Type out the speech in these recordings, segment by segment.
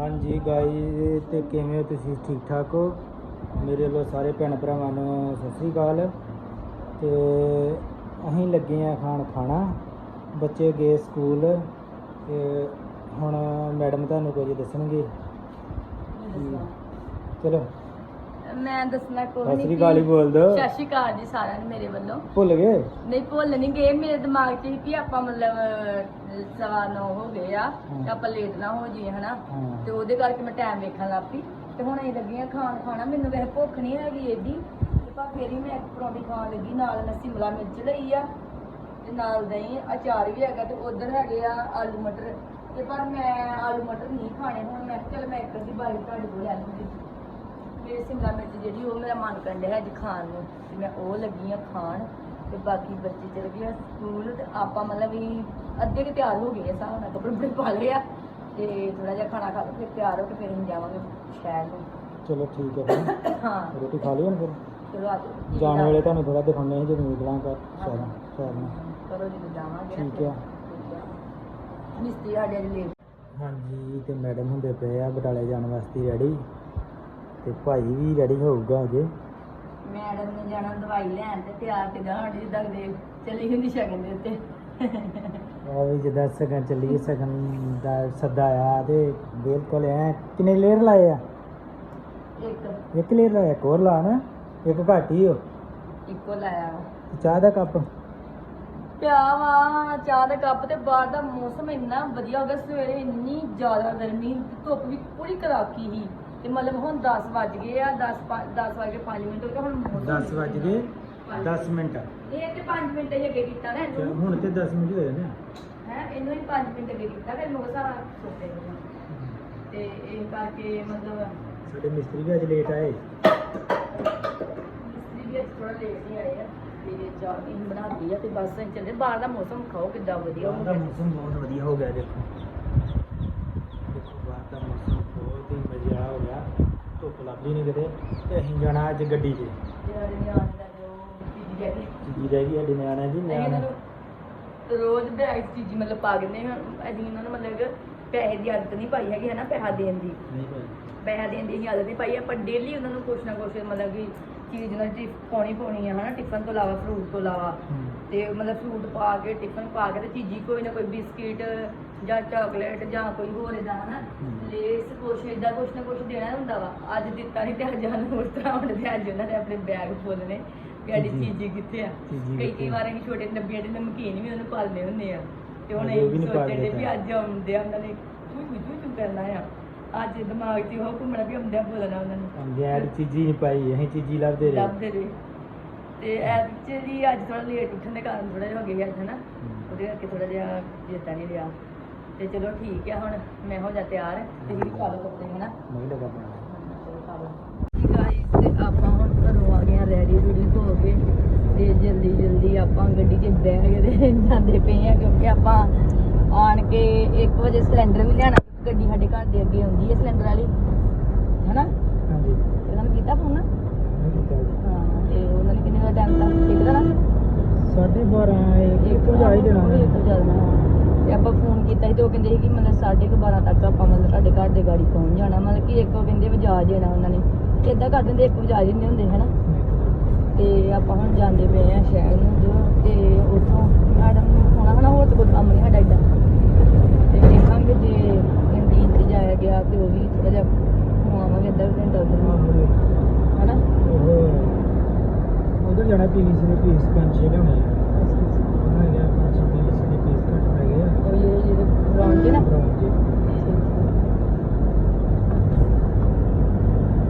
ਹਾਂਜੀ ਗਾਈ ਤੇ ਕਿਵੇਂ ਹੋ ਤੁਸੀਂ? ਠੀਕ ਠਾਕ ਹੋ? ਮੇਰੇ ਵੱਲੋਂ ਸਾਰੇ ਭੈਣ ਭਰਾਵਾਂ ਨੂੰ ਸਤਿ ਸ੍ਰੀ ਅਕਾਲ। ਤੇ ਅਸੀਂ ਲੱਗੇ ਆ ਖਾਣ ਖਾਣਾ। ਬੱਚੇ ਗਏ ਸਕੂਲ। ਤੇ ਹੁਣ ਮੈਡਮ ਤੁਹਾਨੂੰ ਕੁਝ ਦੱਸਣਗੇ। ਚਲੋ। ਮੈਂ ਦੱਸਣਾ ਕੋਈ ਸਤਿ ਸ੍ਰੀ ਅਕਾਲ ਹੀ ਬੋਲ ਦੋ ਸਤਿ ਸ਼੍ਰੀ ਅਕਾਲ ਜੀ ਸਾਰਿਆਂ ਨੂੰ ਮੇਰੇ ਵੱਲੋਂ। ਭੁੱਲ ਗਏ? ਨਹੀਂ ਭੁੱਲ ਨਹੀਂ ਗਏ। ਮੇਰੇ ਦਿਮਾਗ 'ਚ ਸੀ ਕਿ ਆਪਾਂ ਮਤਲਬ ਸਵਾ ਨੌ ਹੋ ਗਏ ਆ ਤੇ ਆਪਾਂ ਲੇਟ ਨਾ ਹੋ ਜਾਈਏ ਹਨਾ? ਹਾਂ। ਤੇ ਉਹਦੇ ਕਰਕੇ ਮੈਂ ਟਾਈਮ ਵੇਖਣ ਲੱਗ ਪਈ। ਤੇ ਹੁਣ ਅਸੀਂ ਲੱਗੀਆਂ ਖਾਣ ਖਾਣਾ। ਮੈਨੂੰ ਵੈਸੇ ਭੁੱਖ ਨਹੀਂ ਹੈਗੀ ਏਡੀ। ਤੇ ਪਰ ਫਿਰ ਹੀ ਮੈਂ ਇੱਕ ਪਰੌਂਠੀ ਖਾਣ ਲੱਗੀ। ਨਾਲ ਮੈਂ ਸਿਮਲਾ ਮਿਰਚ ਲਈ ਆ। ਤੇ ਨਾਲ ਦਹੀਂ ਅਚਾਰ ਵੀ ਹੈਗਾ ਤੇ ਉਧਰ ਹੈਗੇ ਆ ਆਲੂ ਮਟਰ। ਤੇ ਪਰ ਮੈਂ ਆਲੂ ਮਟਰ ਨਹੀਂ ਖਾਣੇ। ਹੁਣ ਮੈਂ ਕਿਹਾ ਚੱਲ ਮੈਂ ਇੱਕ ਅੱਧੀ ਬਾਰੀ ਤੁਹਾਡੇ ਕੋਲ ਲੈ ਲੂੰਗੀ ਮੇਰੇ ਸਿਮਲਾ ਮਿਰਚ ਜਿਹੜੀ ਉਹ ਮੇਰਾ ਮਨ ਕਰਨ ਡਿਆ ਅੱਜ ਖਾਣ ਨੂੰ। ਤੇ ਮੈਂ ਉਹ ਲੱਗੀ ਆ ਖਾਣ। ਤੇ ਬਾਕੀ ਬੱਚੇ ਚਲੇ ਗਏ ਆ ਸਕੂਲ ਤੇ ਆਪਾਂ ਮਤਲਬ ਵੀ ਅੱਧੇ ਕਿ ਤਿਆਰ ਹੋ ਗਏ ਆ ਨਾਲ ਕੱਪੜੇ ਕੁਪੜੇ ਪਾ ਲਏ ਆ ਤੇ ਥੋੜਾ ਜਿਹਾ ਖਾਣਾ ਖਾ ਕੇ ਫਿਰ ਤਿਆਰ ਹੋ ਕੇ ਫਿਰ ਅਸੀਂ ਜਾਵਾਂਗੇ ਸ਼ਹਿਰ ਨੂੰ। ਚਲੋ ਠੀਕ ਹੈ ਫਿਰ। ਹਾਂ। ਰੋਟੀ ਖਾ ਲਈ ਹੁਣ ਫਿਰ? ਚਲੋ ਆ ਜਾਓ। ਜਾਣ ਵੇਲੇ ਤੁਹਾਨੂੰ ਥੋੜਾ ਦਿਖਾਉਂਦੇ ਹਾਂ ਜਦੋਂ ਨਿਕਲਾਂ ਕਰ ਸ਼ਹਿਰ ਸ਼ਹਿਰ ਨੂੰ। ਚਲੋ ਜਦੋਂ ਜਾਵਾਂਗੇ। ਠੀਕ ਆ। ਮਿਸਤਰੀ ਸਾਡੇ ਅੱਜ ਲੇਟ ਹਾਂਜੀ ਤੇ ਮੈਡਮ ਹੁੰਦੇ ਪਏ ਆ ਬਟਾਲੇ ਜਾਣ ਵਾਸਤੇ ਰੈਡੀ ਤੇ ਭਾਈ ਵੀ ਰੈਡੀ ਹੋਊਗਾ ਅਜੇ। ਮੈਡਮ ਨੇ ਜਾਣਾ ਦਵਾਈ ਲੈਣ ਤੇ ਤਿਆਰ ਤੇ ਸਾਡੀ ਜਿੱਦਾਂ ਦੇ ਚੱਲੀ ਹੁੰਦੀ ਸ਼ਗਨ ਦੇ ਉੱਤੇ। ਆ ਵੀ ਜਿੱਦਾਂ ਸਗਨ ਚੱਲੀ ਸਗਨ ਦਾ ਸੱਦਾ ਆ ਤੇ ਬਿਲਕੁਲ ਐ ਕਿੰਨੇ ਲੇਅਰ ਲਾਏ ਆ? ਇੱਕ। ਇੱਕ ਲੇਅਰ ਲਾਇਆ ਇੱਕ ਹੋਰ ਲਾ ਨਾ? ਇੱਕ ਘੱਟ ਹੀ ਹੋ ਇੱਕੋ ਲਾਇਆ ਵਾ। ਚਾਹ ਦਾ ਕੱਪ? ਪਿਆ ਵਾ ਚਾਹ ਦਾ ਕੱਪ ਤੇ ਬਾਹਰ ਦਾ ਮੌਸਮ ਇੰਨਾ ਵਧੀਆ ਹੋ ਗਿਆ ਸਵੇਰੇ ਇੰਨੀ ਜ਼ਿਆਦਾ ਗਰਮੀ ਧੁੱਪ ਵੀ ਪੂਰੀ ਕੜਾਕੀ ਸੀ। ਤੇ ਮਤਲਬ ਹੁਣ 10 ਵੱਜ ਗਏ ਆ 10 10 ਵਜੇ 5 ਮਿੰਟ ਹੋ ਗਏ ਹੁਣ ਮੌਸਮ 10 ਵੱਜ ਗਏ 10 ਮਿੰਟ। ਇਹ ਤੇ 5 ਮਿੰਟ ਹੀ ਅੱਗੇ ਕੀਤਾ ਨਾ ਇਹਨੂੰ। ਹੁਣ ਤੇ 10 ਮਿੰਟ ਹੋਏ ਨੇ। ਹੈ ਇਹਨੂੰ ਹੀ 5 ਮਿੰਟ ਅੱਗੇ ਕੀਤਾ ਫਿਰ ਮੈਨੂੰ ਸਾਰਾ ਸੁੱਤੇ ਤੇ ਇਹ ਕਰਕੇ ਮਤਲਬ ਸਾਡੇ ਮਿਸਤਰੀ ਵੀ ਅੱਜ ਲੇਟ ਆਏ। ਮਿਸਤਰੀ ਵੀ ਅੱਜ ਥੋੜਾ ਲੇਟ ਹੀ ਆਏ ਆ। ਤੇ ਚਾਹ ਵੀ ਬਣਾ ਦਿੱਤੀ ਆ ਤੇ ਬਸ ਚੱਲੇ। ਬਾਹਰ ਦਾ ਮੌਸਮ ਖਾਓ ਕਿੱਦਾਂ ਵਧੀਆ ਹੋ ਗਿਆ। ਮੌਸਮ ਬਹੁਤ ਵਧੀਆ ਹੋ ਗਿਆ ਦੇਖੋ ਬਾਹਰ ਦਾ ਮੌਸਮ ਬਹੁਤ ਹੀ ਗਿਆ। ਧੁੱਪ ਲੱਭਦੀ ਨਹੀਂ ਕਿਤੇ ਤੇ ਅਸੀਂ ਜਾਣਾ ਅੱਜ ਗੱਡੀ ਦਾ ਜੋ ਰਹਿ ਗਈ ਸਾਡੇ ਨਿਆਣਿਆਂ ਦੀ ਨਿਆਣੇ। ਰੋਜ਼ ਬੈਗ ਚੀਜ਼ ਮਤਲਬ ਪਾ ਦਿੰਦੇ ਹਾਂ। ਅਸੀਂ ਇਹਨਾਂ ਨੂੰ ਮਤਲਬ ਪੈਸੇ ਦੀ ਆਦਤ ਨਹੀਂ ਪਾਈ ਹੈਗੀ ਹੈ ਨਾ ਪੈਸਾ ਦੇਣ ਦੀ। ਨਹੀਂ ਭਾਈ। ਪੈਸਾ ਦੇਣ ਦੀ ਅਸੀਂ ਆਦਤ ਨਹੀਂ ਪਾਈ ਆਪਾਂ ਡੇਲੀ ਉਹਨਾਂ ਨੂੰ ਕੁਛ ਨਾ ਕੁਛ ਮਤਲਬ ਕਿ ਚੀਜ਼ ਨਾਲ ਟਿਫ ਪਾਉਣੀ ਪਾਉਣੀ ਆ ਹਨਾ ਟਿਫਨ ਤੋਂ ਇਲਾਵਾ ਫਰੂਟ ਤੋਂ ਇਲਾਵਾ ਤੇ ਮਤਲਬ ਫਰੂਟ ਪਾ ਕੇ ਟਿਫਨ ਪਾ ਕੇ ਤੇ ਚੀਜ਼ੀ ਕੋਈ ਨਾ ਕੋਈ ਬਿਸਕਿਟ ਜਾਂ ਚਾਕਲੇਟ ਜਾਂ ਕੋਈ ਹੋਰ ਇਦਾਂ ਹਨਾ ਹਮ। ਲੇਸ ਕੁਛ ਇਦਾਂ ਕੁਛ ਨਾ ਕੁਛ ਦੇਣਾ ਹੁੰਦਾ ਵਾ ਅੱਜ ਦਿੱਤਾ ਨਹੀਂ ਤੇ ਅੱਜ ਸਾਨੂੰ ਹੋਰ ਤਰ੍ਹਾਂ ਹੁਣ ਤੇ ਅੱਜ ਉਹਨਾਂ ਨੇ ਆਪਣੇ ਬੈਗ ਫੁੱਲ ਨੇ ਕਿ ਸਾਡੀ ਚੀਜ਼ੀ। ਕਿੱਥੇ ਆ ਚੀਜ਼ੀ ਕਈ ਕਈ? ਵਾਰ ਅਸੀਂ ਛੋਟੇ ਨੱਬੀਆਂ ਦੇ ਨਮਕੀਨ ਵੀ ਉਹਨੂੰ ਪਾਲਨੇ ਹੁੰਦੇ ਆ ਤੇ ਹੁਣ ਅੱਜ ਉਹ ਵੀ ਇਹ ਨੀ ਸੋਚਦੇ ਪਾਲਦੇ ਵੀ ਤਾਂ। ਅੱਜ ਆਉਂਦੇ ਆ ਉਹਨਾਂ ਨੇ ਚੂ ਚੂ ਚੂ ਕਰਨਾ ਆ ਅੱਜ ਦਿਮਾਗ 'ਚ ਉਹ ਘੁੰਮਣਾ ਵੀ ਆਉਂਦੇ ਆ ਬੋਲਣਾ ਉਹਨਾਂ ਨੂੰ। ਆਂਦੇ ਆ ਚੀਜ਼ੀ ਨਹੀਂ ਪਾਈ ਅਸੀਂ ਚੀਜ਼ੀ ਲੱਭਦੇ ਰਹੇ। ਲੱਭਦੇ ਰਹੇ। ਤੇ ਐਕਚੁਅਲੀ ਅੱਜ ਥੋੜਾ ਲੇਟ ਉੱਠਣ ਦੇ ਕਾਰਨ ਥੋੜਾ ਜਿਹਾ ਹੋ ਗਿਆ ਅੱਜ ਹਨਾ ਹਮ। ਉਹਦੇ ਕਰਕੇ ਥੋੜਾ ਜਿਹਾ ਚੇਤਾ ਨਹੀਂ ਰਿਹਾ। ਤੇ ਚਲੋ ਠੀਕ ਆ ਹੁਣ ਮੈਂ ਹੋ ਜਾ ਤਿਆਰ। ਤੇ ਵੀ ਪਾ ਲਓ ਕੱਪੜੇ ਹਨਾ? ਨਹੀਂ ਲੱਗਾ ਪਾਉਣਾ ਚਲੋ ਪਾ ਲਓ। ਜੀ ਗਾਇਸ ਤੇ ਆਪਾਂ ਹੁਣ ਘਰੋਂ ਆ ਗਏ ਆ ਰੈਡੀ ਰੂਡੀ ਹੋ ਕੇ। ਤੇ ਜਲਦੀ ਜਲਦੀ ਆਪਾਂ ਗੱਡੀ 'ਚ ਬਹਿ ਕੇ ਜਾਂਦੇ ਪਏ ਆ ਕਿਉਂਕਿ ਆਪਾਂ ਆਣ ਕੇ 1 ਵਜੇ ਸਿਲੰਡਰ ਵੀ ਲਿਆਣਾ ਗੱਡੀ ਸਾਡੇ ਘਰ ਦੇ ਅੱਗੇ ਆਉਂਦੀ ਹੈ ਸਿਲੰਡਰ ਵਾਲੀ। ਹਨਾ? ਹਾਂਜੀ। ਇਹਨਾਂ ਨੂੰ ਕੀਤਾ ਫੋਨ ਜੀ। ਹਾਂ ਤੇ ਉਹਨਾਂ ਨੇ ਕਿੰਨੇ ਦਾ ਟਾਈਮ ਤਾਂ ਇੱਕ ਦਾ ਨਾ? ਸਾਢੇ 12 ਇੱਕ ਵਜੇ ਆਈ ਦੇਣਾ। ਉਹ ਇੱਕ ਚੱਲਣਾ ਤੇ ਆਪਾਂ ਫੋਨ ਕੀਤਾ ਸੀ ਤੇ ਉਹ ਕਹਿੰਦੇ ਸੀ ਕਿ ਮਤਲਬ ਸਾਢੇ ਕੁ 12 ਤੱਕ ਆਪਾਂ ਮਤਲਬ ਤੁਹਾਡੇ ਘਰ ਦੇ ਗਾੜੀ ਪਹੁੰਚ ਜਾਣਾ। ਮਤਲਬ ਕਿ ਇੱਕ ਉਹ ਕਹਿੰਦੇ ਵਜਾ ਜਾਣਾ ਉਹਨਾਂ ਨੇ। ਤੇ ਇਦਾਂ ਕਰ ਦਿੰਦੇ ਇੱਕ ਵਜਾ ਦਿੰਦੇ ਹੁੰਦੇ ਹਨਾ? ਤੇ ਆਪਾਂ ਹੁਣ ਜਾਂਦੇ ਪਏ ਆ ਸ਼ਹਿਰ ਨੂੰ ਜੋ ਤੇ ਉੱਥੋਂ ਮੈਡਮ ਨੂੰ ਹੋਣਾ ਹਨਾ ਹੋਰ ਤਾਂ ਕੋਈ ਕੰਮ ਨਹੀਂ ਸਾਡਾ ਏਦਾਂ ਤੇ ਦੇਖਾਂਗੇ ਜੇ ਕੰਟੀਨ ਤੇ ਜਾਇਆ ਗਿਆ ਤੇ ਉਹ ਵੀ ਥੋੜਾ ਜਿਹਾ ਘੁਮਾਵਾਂਗੇ ਅੱਧਾ ਕੁ ਘੰਟਾ ਉੱਧਰ ਨੂੰ ਹਨਾ ਪੀਵੀਸੀ ਦੇ ਨੇ। ਪੰਜ ਛੇ ਪੀਵੀਸੀ ਦੇ ਪੀਸ ਘੱਟ ਪੈ ਗਏ ਆ। ਉਹ ਜਿਹੜੇ ਜਿਹੜੇ ਰੌਣ ਜੀ ਨਾ। ਬਰਾਊਨ ਜੀ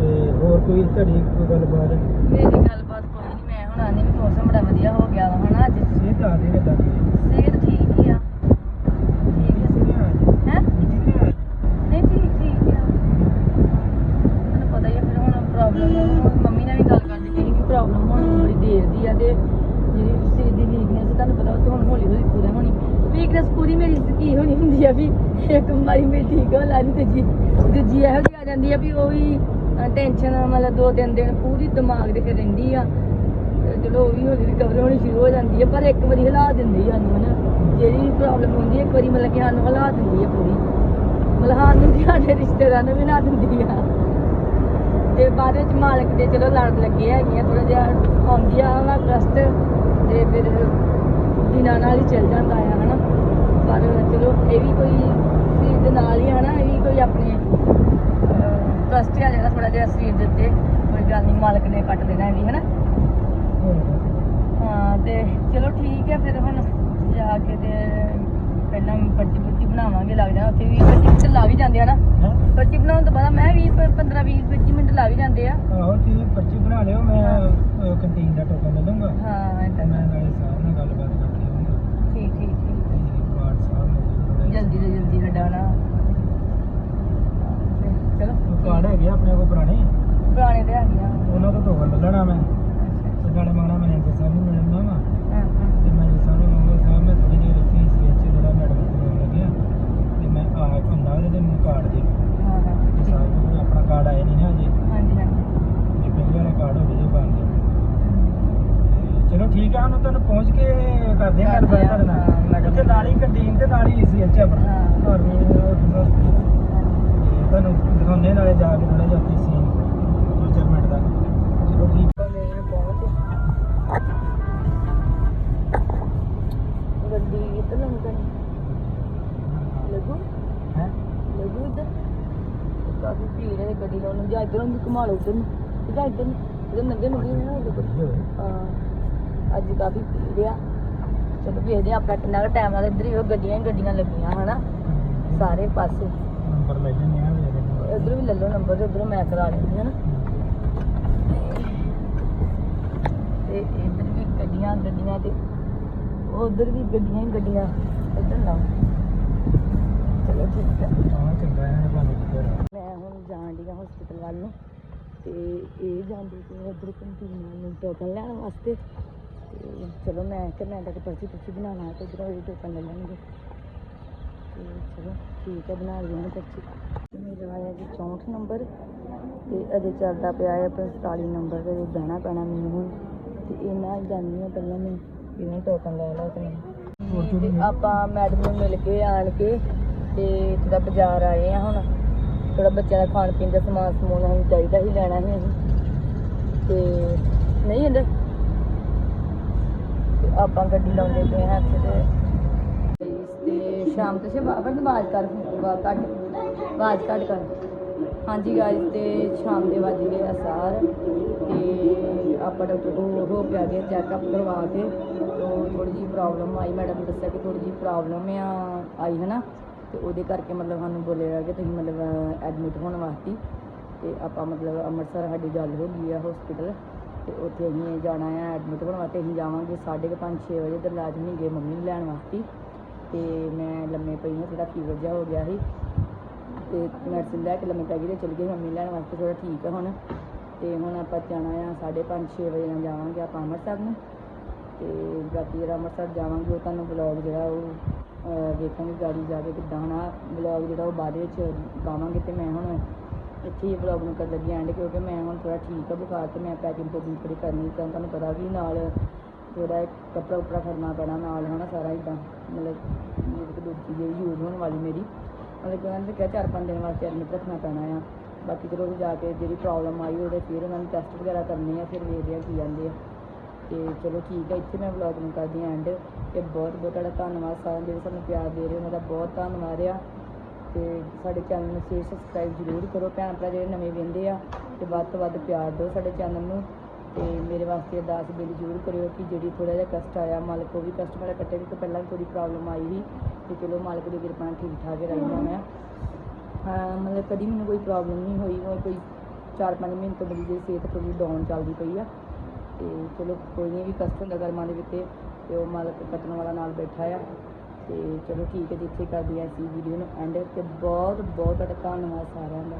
ਤੇ ਹੋਰ ਕੋਈ ਤੁਹਾਡੀ ਕੋਈ ਗੱਲਬਾਤ ਕੋਈ ਨਹੀਂ ਮੈਂ ਹੁਣ ਆਨੇ ਵੀ ਮੌਸਮ ਬੜਾ ਵਧੀਆ ਹੋ ਗਿਆ ਵਾ ਹਨਾ ਅੱਜ ਸਿਹਤ ਆ ਦੇ ਕਿਦਾਂ ਦੀ ਸਿਹਤ ਠੀਕ ਹੀ ਆ ਠੀਕ ਹੈ ਹੈ ਨਹੀਂ ਠੀਕ ਠੀਕ ਆ ਤੁਹਾਨੂੰ ਪਤਾ ਹੀ ਆ ਫਿਰ ਹੁਣ ਪ੍ਰੋਬਲਮ ਮੰਮੀ ਨਾਲ ਵੀ ਗੱਲ ਕਰਦੀ ਪਈ ਸੀ ਕਿ ਪ੍ਰੋਬਲਮ ਹੁਣ ਬੜੀ ਦੇਰ ਦੀ ਆ ਤੇ ਜਿਹੜੀ ਸਰੀਰ ਦੀ ਵੀਕਨੈਸ ਤੁਹਾਨੂੰ ਪਤਾ ਉਹ ਤਾਂ ਹੁਣ ਹੌਲੀ ਹੌਲੀ ਪੂਰਾ ਹੋਣੀ ਵੀਕਨੈਸ ਪੂਰੀ ਮੇਰੀ ਕੀ ਹੋਣੀ ਹੁੰਦੀ ਆ ਵੀ ਇੱਕ ਵਾਰੀ ਮੇਰੀ ਠੀਕ ਹੋ ਲੱਗ ਜਾਂਦੀ ਦੂਜੀ ਦੂਜੀ ਇਹੋ ਜਿਹੀ ਆ ਜਾਂਦੀ ਆ ਵੀ ਉਹ ਵੀ ਟੈਨਸ਼ਨ ਮਤਲਬ ਦੋ ਤਿੰਨ ਦਿਨ ਪੂਰੀ ਦਿਮਾਗ ਦੇ ਫਿਰ ਰਹਿੰਦੀ ਆ। ਚਲੋ ਉਹ ਵੀ ਹੌਲੀ ਰਿਕਵਰ ਹੋਣੀ ਸ਼ੁਰੂ ਹੋ ਜਾਂਦੀ ਆ, ਪਰ ਇੱਕ ਵਾਰੀ ਹਿਲਾ ਦਿੰਦੀ ਆ ਸਾਨੂੰ, ਹਨਾ। ਜਿਹੜੀ ਪ੍ਰੋਬਲਮ ਹੁੰਦੀ ਹੈ ਇੱਕ ਵਾਰੀ ਮਤਲਬ ਕਿ ਸਾਨੂੰ ਹਿਲਾ ਦਿੰਦੀ ਆ ਪੂਰੀ। ਮਤਲਬ ਨੂੰ ਵੀ ਸਾਡੇ ਰਿਸ਼ਤੇਦਾਰਾਂ ਨੂੰ ਵੀ ਨਾ ਦਿੰਦੀ ਆ। ਤੇ ਬਾਅਦ ਵਿੱਚ ਮਾਲਕ ਦੇ ਚਲੋ ਲੜਨ ਲੱਗੇ ਹੈਗੀਆਂ ਥੋੜਾ ਜਿਹਾ ਆਉਂਦੀ ਆ ਉਹਨਾਂ ਟਰਸਟ ਤੇ ਫਿਰ ਦਿਨਾਂ ਨਾਲ ਹੀ ਚੱਲ ਜਾਂਦਾ ਆ, ਹਨਾ। ਪਰ ਚਲੋ ਇਹ ਵੀ ਕੋਈ ਸਰੀਰ ਦੇ ਨਾਲ ਹੀ ਹਨਾ ਇਹ ਵੀ ਕੋਈ ਆਪਣੇ ਟਰਸਟ ਆ ਜਿਹੜਾ ਥੋੜਾ ਜਿਹਾ ਸਰੀਰ ਦੇ ਉੱਤੇ। ਕੋਈ ਗੱਲ ਨਹੀਂ ਮਾਲਕ ਨੇ ਕੱਟ ਦੇਣਾ ਇਹ ਵੀ ਹਨਾ? ਹਾਂ ਤੇ ਚਲੋ ਠੀਕ ਹੈ ਫਿਰ ਹੁਣ ਜਾ ਕੇ ਤੇ ਪਹਿਲਾਂ ਪਰਚੀ ਪੁਰਚੀ ਬਣਾਵਾਂਗੇ ਲੱਗ ਜਾਣਾ ਉੱਥੇ ਵੀ। ਪਰਚੀ ਪੁਰਚੀ ਲਾ ਵੀ ਜਾਂਦੇ ਆ ਨਾ? ਪਰਚੀ ਬਣਾਉਣ ਤੋਂ ਬਾਅਦ ਮੈਂ 20 15 20 25 ਮਿੰਟ ਲਾ ਵੀ ਜਾਂਦੇ ਆ। ਆਹੋ ਤੁਸੀਂ ਪਰਚੀ ਬਣਾ ਲਿਓ ਮੈਂ। ਕੰਟੀਨ ਦਾ ਟੋਕਨ ਲੈ ਲਵਾਂਗਾ ਹਾਂ ਮੈਂ ਨਾਲੇ ਸਾਹਿਬ ਨਾਲ ਗੱਲਬਾਤ ਕਰ ਲਵਾਂਗਾ ਠੀਕ ਠੀਕ ਠੀਕ ਤੇ ਵਾਰਡ ਸਾਹਿਬ ਨੂੰ ਜਲਦੀ ਤੋਂ ਜਲਦੀ ਸਾਡਾ ਨਾ ਚਲੋ ਕਾਰਡ ਹੈਗੇ ਆ ਆਪਣੇ ਕੋਲ ਪੁਰਾਣੇ? ਪੁਰਾਣੇ ਤੇ ਆ। ਗਿਆ ਉਹਨਾਂ ਤੋਂ ਟੋਕਨ ਲੈਣਾ ਮੈਂ। ਤੇ ਨਾਲੇ ਮੰਗਣਾ ਮੈਨੇਜਰ ਸਾਹਿਬ ਨੂੰ ਮਿਲਣਾ ਵਾ। ਤੇ ਮੈਨੇਜਰ ਸਾਹਿਬ ਨੂੰ ਕਹੂੰਗਾ ਸਾਹਿਬ ਮੈਂ ਥੋੜੀ ਜਿਹੀ ਰੱਖੀ ਸੀ ਇੱਥੇ ਜਿਹੜਾ ਮੈਡਮ ਕੋਲ ਲੱਗਿਆ। ਤੇ ਮੈਂ ਆ ਹੁੰਦਾ ਉਹਦੇ ਮੈਨੂੰ ਕਾਰਡ ਦੇ ਹਾਂ ਹਾਂ। ਸਾਹਿਬ ਕੋਲ ਆਪਣਾ ਕਾਰਡ ਆਇਆ ਨਹੀਂ ਨਾ ਅਜੇ ਹਾਂਜੀ ਹਾਂਜੀ। ਤੇ ਪਹਿਲੇ ਵਾਲਾ ਕਾਰਡ ਹੋ ਜੇ ਬੰਦ। ਚਲੋ ਠੀਕ ਆ ਹੁਣ ਤੁਹਾਨੂੰ ਪਹੁੰਚ ਕੇ ਕਰਦੇ ਆ ਗੱਲਬਾਤ ਤੁਹਾਡੇ ਨਾਲ। ਉੱਥੇ ਨਾਲ ਹੀ ਕੰਟੀਨ ਤੇ ਨਾਲ ਹੀ ਏਸੀ ਇੱਥੇ ਆਪਣਾ। ਹਾਂ। ਤੁਹਾਨੂੰ ਦਿਖਾਉਂਦੇ ਨਾਲੇ ਜਾ ਕੇ ਥੋੜਾ ਜਿਹਾ ਉੱਥੇ ਸੀ ਦਾ। ਚਲੋ ਠੀਕ। ਗੱਡੀ ਕਿੱਥੇ ਲੰਘਣੀ ਲੱਗੂ? ਹੈ? ਲੱਗੂ ਇੱਧਰ? ਕਾਫੀ ਭੀੜ ਹੈ ਗੱਡੀ ਲਾਉਣ ਨੂੰ। ਜਾਂ ਇੱਧਰੋਂ ਵੀ ਘੁਮਾ ਲਓ ਉੱਧਰ ਨੂੰ। ਜਾਂ ਇੱਧਰ ਨੂੰ। ਇੱਧਰ ਨੰਗੇ ਨੰਗੇ ਨਾ ਇੱਧਰ ਹਾਂ। ਅੱਜ ਕਾਫੀ ਭੀੜ ਆ। ਚਲੋ ਵੇਖਦੇ ਆ ਆਪਣਾ ਕਿੰਨਾ ਟਾਈਮ ਆ। ਇੱਧਰ ਹੀ ਉਹ ਗੱਡੀਆਂ ਹੀ ਗੱਡੀਆਂ ਲੱਗੀਆਂ ਹਨਾ? ਸਾਰੇ ਪਾਸੇ। ਨੰਬਰ ਲੈ ਲੈਣੇ ਆ। ਇੱਧਰ ਵੀ ਲੈ ਲਓ ਨੰਬਰ ਤੇ ਇੱਧਰੋਂ ਮੈਂ ਕਰਾ ਲੈਂਦੀ ਹਾਂ ਨਾ। ਤੇ ਇੱਧਰ ਵੀ ਗੱਡੀਆਂ ਗੱਡੀਆਂ ਤੇ ਉਧਰ ਵੀ ਗੱਡੀਆਂ ਹੀ ਗੱਡੀਆਂ। ਇੱਧਰ ਨਾ। ਚਲੋ ਠੀਕ ਹੈ। ਹਾਂ ਚੰਗਾ ਹੈ ਮੈਂ ਹੁਣ ਜਾਣ ਦੀ ਹਸਪੀਟਲ ਵੱਲ ਨੂੰ। ਤੇ ਇਹ ਜਾਂਦੇ ਤੇ ਉਧਰ ਕੰਟੀਨ ਨੂੰ ਟੋਕਨ ਲੈਣ ਵਾਸਤੇ। ਤੇ ਚਲੋ ਮੈਂ ਕਿ ਮੈਂ ਤਾਂ ਪਰਚੀ ਪੁਰਚੀ ਬਣਾਉਣਾ ਤੇ ਉਧਰੋਂ ਇਹ ਟੋਕਨ ਲੈ ਲੈਣਗੇ। ਤੇ ਚਲੋ ਠੀਕ ਹੈ ਬਣਾ ਲਿਆ ਪਰਚੀ। ਮੇਰਾ ਆਇਆ ਜੀ? 64 ਨੰਬਰ ਤੇ ਅਜੇ ਚੱਲਦਾ ਪਿਆ ਹੈ 45 ਨੰਬਰ ਤੇ ਬਹਿਣਾ ਪੈਣਾ ਮੈਨੂੰ ਹੁਣ। ਤੇ ਇਹਨਾਂ ਜਾਂਦੀ ਹਾਂ ਪਹਿਲਾਂ ਮੈਂ ਇਹਨਾਂ ਟੋਕਨ ਲੈ ਲਾ ਤੇ ਤੇ ਆਪਾਂ ਮੈਡਮ ਨੂੰ ਮਿਲ ਕੇ ਆਣ ਕੇ ਤੇ ਥੋੜਾ ਬਾਜ਼ਾਰ ਆਏ ਆ ਹੁਣ। ਥੋੜਾ ਬੱਚਿਆਂ ਦਾ ਖਾਣ ਪੀਣ ਦਾ ਸਮਾਨ ਸਮੂਨ ਸਾਨੂੰ ਚਾਹੀਦਾ ਹੀ ਲੈਣਾ ਸੀ ਅਸੀਂ। ਤੇ ਨਹੀਂ ਅੰਦਰ ਤੇ ਆਪਾਂ ਗੱਡੀ ਲਾਉਂਦੇ ਪਏ ਹਾਂ ਇੱਥੇ ਤੇ। ਸ਼ਾਮ ਤੋਂ ਸ਼ਾਮ, ਆਪਣ ਆਵਾਜ਼ ਕਰ ਆਵਾਜ਼ ਆਵਾਜ਼ ਕੱਟ ਕਰ। ਹਾਂਜੀ ਅੱਜ ਤੇ ਸ਼ਾਮ ਦੇ ਵੱਜ ਗਏ ਆ ਸਾਰ। ਤੇ ਆਪਾਂ ਡਾਕਟਰ ਕੋਲ ਹੋ ਕੇ ਆ ਗਏ ਚੈੱਕਅਪ ਕਰਵਾ ਕੇ। ਤੋਂ ਥੋੜੀ ਜਿਹੀ ਪ੍ਰੋਬਲਮ ਆਈ ਮੈਡਮ ਨੇ ਦੱਸਿਆ ਕਿ ਥੋੜੀ ਜਿਹੀ ਪ੍ਰੋਬਲਮ ਆ, ਆਈ ਹੈ ਨਾ ਤੇ ਉਹਦੇ ਕਰਕੇ ਮਤਲਬ ਸਾਨੂੰ ਬੋਲਿਆ ਕਿ ਤੁਸੀਂ ਮਤਲਬ ਐਡਮਿਟ ਹੋਣ ਵਾਸਤੇ। ਤੇ ਆਪਾਂ ਮਤਲਬ ਅੰਮ੍ਰਿਤਸਰ ਸਾਡੀ ਗੱਲ ਹੋ ਗਈ ਆ ਹਸਪੀਟਲ ਤੇ ਉੱਥੇ ਅਸੀਂ ਜਾਣਾ ਆ ਐਡਮਿਟ ਹੋਣ ਵਾਸਤੇ। ਅਸੀਂ ਜਾਵਾਂਗੇ 5:30 6 ਵਜੇ, ਤੇ ਨਹੀਂ ਗਏ ਮੰਮੀ ਨੂੰ ਲੈਣ ਵਾਸਤੇ। ਤੇ ਮੈਂ ਲੰਮੇ ਪਈ ਹਾਂ ਥੋੜਾ ਫੀਵਰ ਜਿਹਾ ਹੋ ਗਿਆ ਸੀ। ਤੇ ਮੈਡੀਸਿਨ ਲੈ ਕੇ ਲੰਮੇ ਪੈ ਗਈ ਤੇ ਚਲ ਗਈ ਮੰਮੀ ਲੈਣ ਵਾਸਤੇ ਥੋੜਾ ਠੀਕ ਆ ਹੁਣ। ਤੇ ਹੁਣ ਆਪਾਂ ਜਾਣਾ ਆ 5:30 6 ਵਜੇ ਨਾਲ ਜਾਵਾਂਗੇ ਆਪਾਂ ਅੰਮ੍ਰਿਤਸਰ ਨੂੰ। ਤੇ ਬਾਕੀ ਜਿਹੜਾ ਅੰਮ੍ਰਿਤਸਰ ਜਾਵਾਂਗੇ ਉਹ ਤੁਹਾਨੂੰ ਬਲੌਗ ਜਿਹੜਾ ਉਹ ਅਹ, ਵੇਖਾਂਗੇ ਗਾੜੀ ਜਾ ਕੇ ਕਿੱਦਾਂ ਹਨਾ ਬਲੌਗ ਜਿਹੜਾ ਉਹ ਬਾਅਦ ਵਿੱਚ ਪਾਵਾਂਗੇ ਤੇ ਮੈਂ ਹੁਣ ਇੱਥੇ ਹੀ ਬਲੌਗ ਨੂੰ ਕਰ ਲੱਗੀ ਐਂਡ ਕਿਉਂਕਿ ਮੈਂ ਹੁਣ ਥੋੜਾ ਠੀਕ ਆ ਬੁਖਾਰ ਤੇ ਮੈਂ ਪੈਕਿੰਗ ਪੂਕਿੰਗ ਥੋੜੀ ਕਰਨੀ ਤਾਂ ਤੁਹਾਨੂੰ ਪਤਾ ਵੀ ਨਾਲ ਥੋੜਾ ਕੱਪੜਾ ਉੱਪੜਾ ਖੜਨਾ ਪੈਣਾ ਨਾਲ ਹਨਾ ਸਾਰਾ ਇਦਾਂ ਮਤਲਬ ਮੇਰੇ ਕੋਲ ਦੋ ਯੂਜ਼ ਹੋਣ ਵਾਲੀ ਮੇਰੀ। ਮਤਲਬ ਕਿ ਉਹਨਾਂ ਨੇ ਕਿਹਾ ਚਾਰ ਪੰਜ ਦਿਨ ਵਾਸਤੇ ਐਡਮਿਟ ਰੱਖਣਾ ਪੈਣਾ ਆ। ਬਾਕੀ ਚਲੋ ਜਾ ਕੇ ਜਿਹੜੀ ਪ੍ਰੋਬਲਮ ਆਈ ਉਹਦੇ ਫਿਰ ਉਹਨਾਂ ਨੂੰ ਟੈਸਟ ਵਗੈਰਾ ਕਰਨੇ ਆ, ਫਿਰ ਵੇਖਦੇ ਆ ਕੀ ਜਾਂਦੇ ਆ। ਤੇ ਚਲੋ ਠੀਕ ਹੈ ਇੱਥੇ ਮੈਂ ਵਲੌਗ ਨੂੰ ਕਰਦੀ ਹਾਂ ਐਂਡ ਤੇ ਬਹੁਤ ਬਹੁਤ ਤੁਹਾਡਾ ਧੰਨਵਾਦ ਸਾਰਿਆਂ ਦੇ ਸਾਨੂੰ ਪਿਆਰ ਦੇ ਰਹੇ ਉਹਨਾਂ ਦਾ ਬਹੁਤ ਧੰਨਵਾਦ ਆ। ਤੇ ਸਾਡੇ ਚੈਨਲ ਨੂੰ ਸ਼ੇਅਰ ਸਬਸਕ੍ਰਾਈਬ ਜ਼ਰੂਰ ਕਰੋ। ਭੈਣ ਭਰਾ ਜਿਹੜੇ ਨਵੇਂ ਵੇਂਦੇ ਆ, ਤੇ ਵੱਧ ਤੋਂ ਵੱਧ ਪਿਆਰ ਦਿਓ ਸਾਡੇ ਚੈਨਲ ਨੂੰ। ਤੇ ਮੇਰੇ ਵਾਸਤੇ ਅਰਦਾਸ ਬੇਨਤੀ ਜ਼ਰੂਰ ਕਰਿਓ ਕਿ ਜਿਹੜੀ ਥੋੜਾ ਜਿਹਾ ਕਸ਼ਟ ਆਇਆ, ਮਾਲਕ ਉਹ ਵੀ ਕਸ਼ਟ ਵਾਲਾ ਕੱਟੇ, ਕਿਉਂਕਿ ਪਹਿਲਾਂ ਵੀ ਥੋੜੀ ਪ੍ਰੋਬਲਮ ਆਈ ਸੀ ਤੇ ਚਲੋ ਮਾਲਕ ਦੀ ਕਿਰਪਾ ਨਾਲ ਠੀਕ ਠਾਕ ਰਹਿੰਦਾ ਮੈਂ। ਮਤਲਬ ਕਦੀ ਮੈਨੂੰ ਕੋਈ ਪ੍ਰੋਬਲਮ ਨਹੀਂ ਹੋਈ, ਉਹ ਕੋਈ 4-5 ਮਹੀਨੇ ਤੋਂ ਮੇਰੀ ਜਿਹੜੀ ਸਿਹਤ ਥੋੜੀ ਡਾਊਨ ਚੱਲਦੀ ਪਈ ਆ। ਤੇ ਚਲੋ ਕੋਈ ਨਹੀਂ ਵੀ ਕਸ਼ਟ ਹੁੰਦਾ ਕਰਮਾਂ ਦੇ ਵਿੱਚ ਤੇ ਉਹ ਮਾਲਕ ਕੱਟਣ ਵਾਲਾ ਨਾਲ ਬੈਠਾ ਆ। ਤੇ ਚਲੋ ਠੀਕ ਹੈ, ਜਿੱਥੇ ਕਰਦੀ ਆ ਅਸੀਂ ਵੀਡੀਓ ਨੂੰ ਐਂਡ ਤੇ ਬਹੁਤ ਬਹੁਤ ਤੁਹਾਡਾ ਧੰਨਵਾਦ ਸਾਰਿਆਂ ਦਾ।